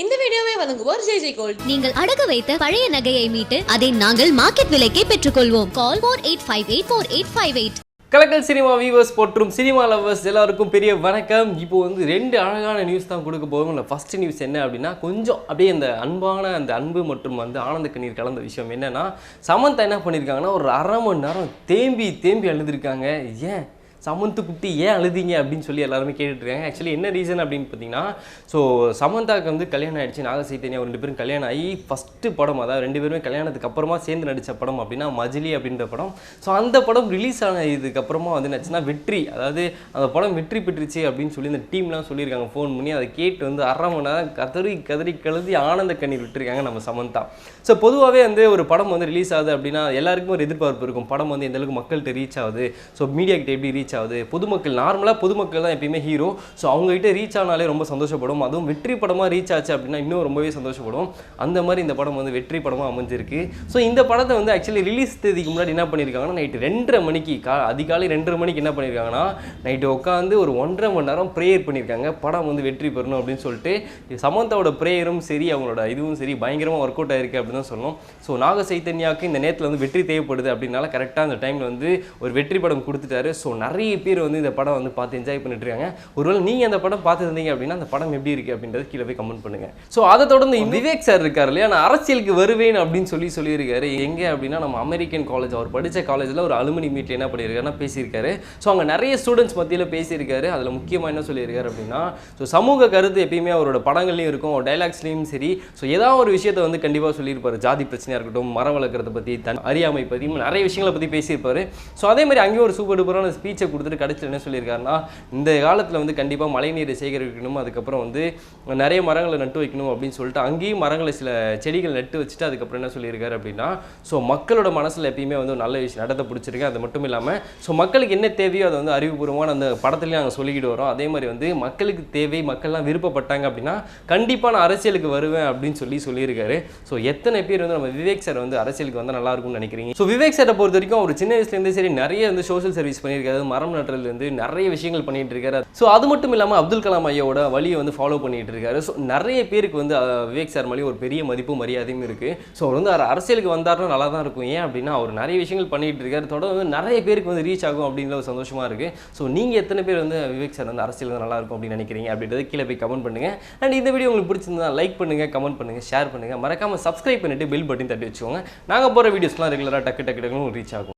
இந்த வீடியோவை வழங்குவோர் ஜெய் ஜெய் கோல்ட். நீங்கள் அடகு வைத்த பழைய நகையை மீட்டு அதை நாங்கள் மார்க்கெட் விலைக்கே பெற்றுக்கொள்வோம். Call four eight five eight four eight five eight Kalakkal cinema viewers மற்றும் சினிமா லவர்ஸ் எல்லாருக்கும் பெரிய வணக்கம். இப்போ வந்து ரெண்டு அழகான நியூஸ் தான் கொடுக்க போகிறோம் இல்லை ஃபர்ஸ்ட் நியூஸ் என்ன அப்படின்னா கொஞ்சம் அப்படியே அந்த அன்பான அந்த அன்பு மற்றும் வந்து ஆனந்த கண்ணீர் கலந்த விஷயம் என்னன்னா சமந்தா என்ன பண்ணியிருக்காங்கன்னா ஒரு அரை மணி நேரம் தேம்பி தேம்பி அழுதுருக்காங்க. ஏன்? சமந்து குட்டி ஏன் அழுதீங்க அப்படின்னு சொல்லி எல்லாருமே கேட்டுட்ருக்காங்க ஆக்சுவலி என்ன ரீசன் அப்படின்னு பார்த்தீங்கன்னா ஸோ சமந்தாக்கு வந்து கல்யாணம் ஆகிடுச்சு நாக சைத்தன்யா ரெண்டு பேரும் கல்யாணம் ஆகி ஃபஸ்ட்டு படம் அதாவது ரெண்டு பேருமே கல்யாணத்துக்கு அப்புறமா சேர்ந்து நடித்த படம் அப்படின்னா மஜிலி அப்படின்ற படம். ஸோ அந்த படம் ரிலீஸ் ஆன இதுக்கப்புறமா வந்து என்னாச்சுன்னா வெற்றி அதாவது அந்த படம் வெற்றி பெற்றுச்சு அப்படின்னு சொல்லி இந்த டீம்லாம் சொல்லியிருக்காங்க ஃபோன் பண்ணி அதை கேட்டு வந்து அரை மணி நேரம் கதறி கதறி கழுதி ஆனந்த கண்ணீர் விட்டுருக்காங்க நம்ம சமந்தா. ஸோ பொதுவாகவே வந்து ஒரு படம் வந்து ரிலீஸ் ஆகுது அப்படின்னா எல்லாருக்கும் ஒரு எதிர்பார்ப்பு இருக்கும். படம் வந்து எந்தளவுக்கு மக்கள்கிட்ட ரீச் ஆகுது. ஸோ மீடியா கிட்ட எப்படி ரீச் ஆகுது பொதுமக்கள் நார்மலாக பொதுமக்கள் தான் எப்பயுமே ஹீரோ ஸோ அவங்ககிட்ட ரீச் ஆனாலே ரொம்ப சந்தோஷப்படும். அதுவும் வெற்றி படமாக ரீச் ஆச்சு அப்படின்னா இன்னும் ரொம்பவே சந்தோஷப்படும். அந்த மாதிரி இந்த படம் வந்து வெற்றி படமாக அமைஞ்சிருக்கு. ஸோ இந்த படத்தை வந்து ஆக்சுவலி ரிலீஸ் தேதிக்கு முன்னாடி என்ன பண்ணியிருக்காங்கன்னா நைட்டு ரெண்டரை மணிக்கு கா அதிகாலை ரெண்டரை மணிக்கு என்ன பண்ணியிருக்காங்கன்னா நைட்டு உட்காந்து ஒரு ஒன்றரை மணி நேரம் ப்ரேயர் பண்ணியிருக்காங்க. படம் வந்து வெற்றி பெறணும் அப்படின்னு சொல்லிட்டு சமந்தாவோட ப்ரேயரும் சரி அவங்களோட இதுவும் சரி பயங்கரமாக ஒர்க் அவுட் ஆயிருக்கு அப்படின்னு தான் சொல்லணும். ஸோ நாக சைத்தன்யாவுக்கு இந்த நேரத்தில் வந்து வெற்றி தேவைப்படுது அப்படின்னால கரெக்டாக அந்த டைமில் வந்து ஒரு வெற்றி படம் கொடுத்துட்டாரு. ஸோ நிறைய பேர் வந்து இந்த படம் வந்து பார்த்து என்ஜாய் பண்ணிட்டு இருக்காங்க ஒருவேளை நீங்கள் அந்த படம் பார்த்துருந்தீங்க அப்படின்னா அந்த படம் எப்படி இருக்குது அப்படின்றது கீழே போய் கமெண்ட் பண்ணுங்க. ஸோ அதை தொடர்ந்து விவேக் சார் இருக்கார் இல்லையா? நான் அரசியலுக்கு வருவேன் அப்படின்னு சொல்லி சொல்லியிருக்காரு. எங்கே அப்படின்னா நம்ம அமெரிக்கன் காலேஜ் அவர் படித்த காலேஜில் ஒரு அலுமினி மீட்டில் என்ன பண்ணியிருக்காருன்னா பேசியிருக்காரு. ஸோ அங்கே நிறைய ஸ்டூடெண்ட்ஸ் மத்தியில் பேசியிருக்காரு. அதில் முக்கியமாக என்ன சொல்லியிருக்காரு அப்படின்னா ஸோ சமூக கருத்து எப்பயுமே அவரோட படங்கள்லையும் இருக்கும் டைலாக்ஸ்லையும் சரி. ஸோ ஏதாவது ஒரு விஷயத்தை வந்து கண்டிப்பாக சொல்லியிருப்பாரு. ஜாதி பிரச்சனையாக இருக்கட்டும் மரம் வளர்க்குறத பற்றி தன் அறியாமை பற்றி நிறைய விஷயங்களை பற்றி பேசியிருப்பாரு. ஸோ அதே மாதிரி அங்கேயும் ஒரு சூப்பர் டூப்பரான ஸ்பீச்சை கொடுத்துட்டு கடைசியில் என்ன சொல்லியிருக்காருன்னா இந்த காலத்தில் வந்து கண்டிப்பாக மழைநீரை சேகரிக்கணும் அதுக்கப்புறம் வந்து நிறைய மரங்களை நட்டு வைக்கணும் அப்படின்னு சொல்லிட்டு அங்கேயும் மரங்களை சில செடிகள் நட்டு வச்சுட்டு அதுக்கப்புறம் என்ன சொல்லியிருக்காரு அப்படின்னா ஸோ மக்களோட மனசில் எப்பயுமே வந்து நல்ல விஷயம் நடத்த பிடிச்சிருக்கு. அது மட்டும் இல்லாமல் ஸோ மக்களுக்கு என்ன தேவையோ அதை வந்து அறிவுபூர்வமான அந்த படத்துலேயும் நாங்கள் சொல்லிக்கிட்டு வரோம். அதே மாதிரி வந்து மக்களுக்கு தேவை மக்கள்லாம் விருப்பப்பட்டாங்க அப்படின்னா கண்டிப்பாக நான் அரசியலுக்கு வருவேன் அப்படின்னு சொல்லி சொல்லியிருக்காரு. ஸோ எத்தனை பேர் வந்து நம்ம விவேக் சார் வந்து அரசியலுக்கு வந்தால் நல்லா இருக்கும்னு நினைக்கிறீங்க? ஸோ விவேக் சாரை பொறுத்த வரைக்கும் ஒரு சின்ன வயசுலேருந்தே சரி நிறைய வந்து சோஷியல் சர்வீஸ் பண்ணியிருக்காரு. மரம் நடுறதுலேருந்து நிறைய விஷயங்கள் பண்ணிகிட்டு இருக்காரு ஸோ அது மட்டும் இல்லாமல் அப்துல் கலாம் ஐயாவோட வழியை வந்து ஃபாலோ பண்ணிகிட்டு இருக்காரு ஸோ நிறைய பேருக்கு வந்து விவேக் சார் மேலேயும் ஒரு பெரிய மதிப்பு மரியாதையும் இருக்குது ஸோ அவர் வந்து அவர் அரசியலுக்கு வந்தாருன்னா நல்லா தான் இருக்கும். ஏன் அப்படின்னா அவர் நிறைய விஷயங்கள் பண்ணிகிட்டு இருக்காரு தொடர்ந்து வந்து நிறைய பேருக்கு வந்து ரீச் ஆகும் அப்படிங்கிற ஒரு சந்தோஷமாக இருக்குது ஸோ நீங்கள் எத்தனை பேர் வந்து விவேக் சார் வந்து அரசியல் நல்லா இருக்கும் அப்படின்னு நினைக்கிறீங்க அப்படின்றத கீழே போய் கமெண்ட் பண்ணுங்க. அண்ட் இந்த வீடியோ உங்களுக்கு பிடிச்சிருந்தா லைக் பண்ணுங்க கமெண்ட் பண்ணுங்க ஷேர் பண்ணுங்க. மறக்காம சப்ஸ்கிரைப் பண்ணிட்டு பெல் பட்டன் தட்டி வச்சுக்கோங்க. நாங்கள் போகிற வீடியோஸ்லாம் ரெகுலராக டக்கு டக்கு டக்குன்னு ரீச் ஆகும்.